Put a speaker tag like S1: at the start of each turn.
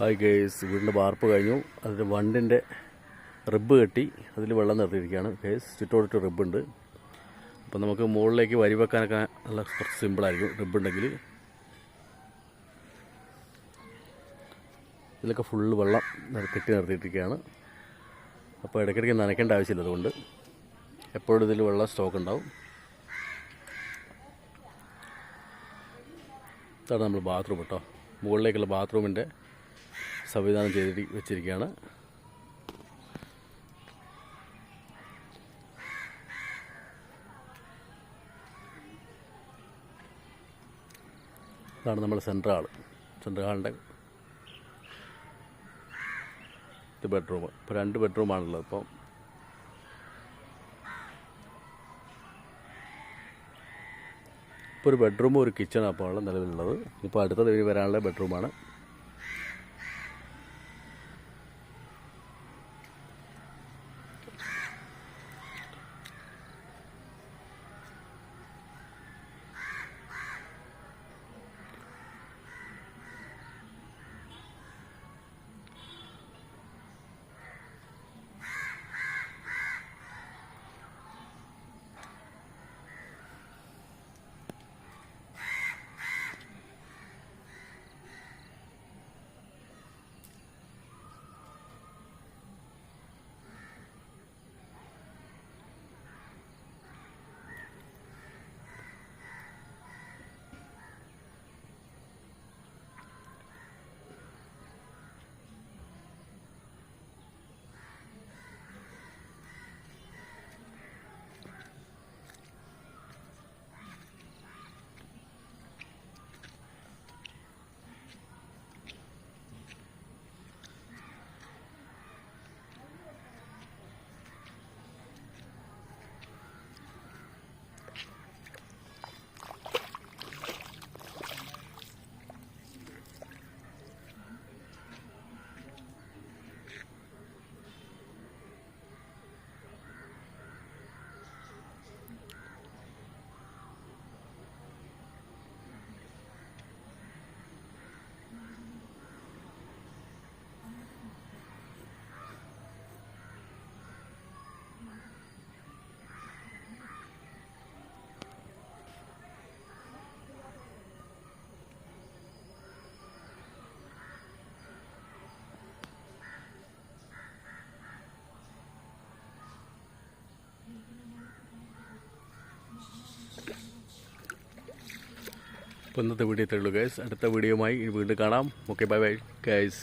S1: Hi case വീടിന്റെ വാർപ്പ് കഴിഞ്ഞു. അതിൽ വണ്ടിന്റെ റിബ് കെട്ടി. അതിൽ വെള്ളം നിർത്തിയിരിക്കുകയാണ് കേസ് ചുറ്റോടിട്ട് റിബുണ്ട് അപ്പോൾ നമുക്ക് മുകളിലേക്ക് വരി വെക്കാനൊക്കെ നല്ല കുറച്ച് സിമ്പിളായിരിക്കും റിബ് ഉണ്ടെങ്കിൽ. ഇതിലൊക്കെ ഫുള്ള് വെള്ളം കെട്ടി നിർത്തിയിട്ടിരിക്കുകയാണ് അപ്പോൾ ഇടയ്ക്കിടയ്ക്ക് നനയ്ക്കേണ്ട ആവശ്യമില്ല അതുകൊണ്ട്. എപ്പോഴും ഇതിൽ വെള്ളം സ്റ്റോക്ക് ഉണ്ടാവും. ഇതാണ് നമ്മൾ ബാത്റൂം കേട്ടോ മുകളിലേക്കുള്ള ബാത്റൂമിന്റെ സംവിധാനം ചെയ്തി വെച്ചിരിക്കുകയാണ്. ഇതാണ് നമ്മുടെ സെൻട്രൽ ഹാൾ സെൻട്രൽ ഹാളിന്റെ ഇത് ബെഡ്റൂം ഇപ്പോൾ രണ്ട് ബെഡ്റൂമാണുള്ളത് ഇപ്പം. ഇപ്പോൾ ഒരു ബെഡ്റൂമും ഒരു കിച്ചണാണ് അപ്പോൾ നിലവിലുള്ളത്. ഇപ്പോൾ അടുത്തത് വരാനുള്ള ബെഡ്റൂമാണ് അപ്പോൾ ഇന്നത്തെ വീഡിയോ ഇത്രയുള്ളൂ ഗൈസ് അടുത്ത വീഡിയോയുമായി വീണ്ടും കാണാം. Okay bye bye guys